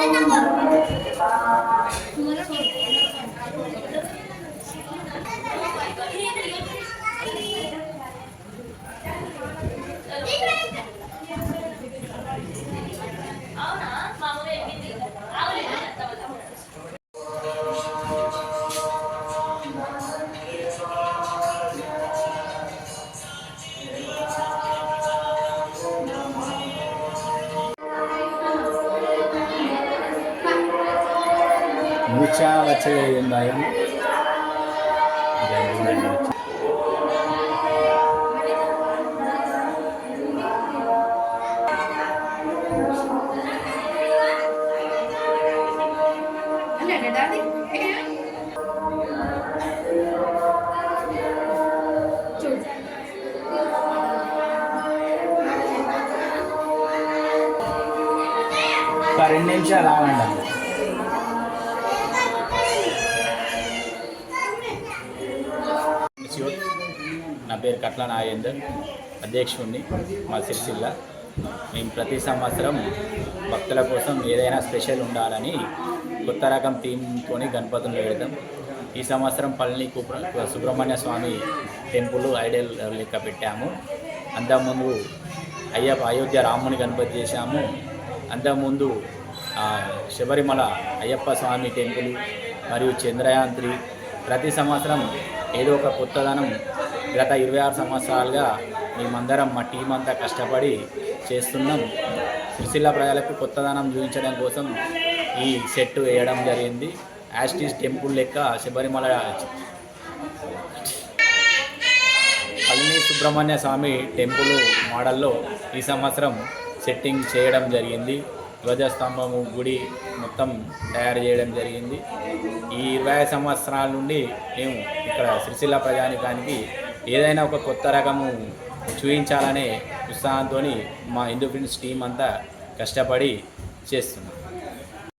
那个 మూర్ఛ వచ్చే భయం ఒక రెండు నిమిషాలు ఆగండి నా పేరు కట్ల నాగేందర్ అధ్యక్షుడిని మా సిరిసిల్ల. మేము ప్రతి సంవత్సరం భక్తుల కోసం ఏదైనా స్పెషల్ ఉండాలని కొత్త రకం థీమ్తో గణపతులు పెడతాం. ఈ సంవత్సరం పళని కుప్ర సుబ్రహ్మణ్య స్వామి టెంపుల్ ఐడియల్ లెక్క పెట్టాము. అంతకుముందు అయ్యప్ప అయోధ్య రాముని గణపతి చేశాము. అంతకుముందు శబరిమల అయ్యప్ప స్వామి టెంపుల్ మరియు చంద్రయాన్ ప్రతి సంవత్సరం ఏదో ఒక కొత్తదనం గత ఇరవై ఆరు సంవత్సరాలుగా మేమందరం మా టీం అంతా కష్టపడి చేస్తున్నాం. సిరిసిల్ల ప్రజలకు కొత్తదనం చూపించడం కోసం ఈ సెట్ వేయడం జరిగింది. యాస్టీస్ టెంపుల్ లెక్క శబరిమల పల్లి సుబ్రహ్మణ్య స్వామి టెంపుల్ మోడల్లో ఈ సంవత్సరం సెట్టింగ్ చేయడం జరిగింది. ధ్వజస్తంభము గుడి మొత్తం తయారు చేయడం జరిగింది. ఈ ఇరవై సంవత్సరాల నుండి మేము ఇక్కడ సిరిసిల్ల ప్రజానికానికి ఏదైనా ఒక కొత్త రకము చూపించాలనే ఉత్సాహంతో మా హిందూ ఫ్రెండ్స్ టీం అంతా కష్టపడి చేస్తున్నాం.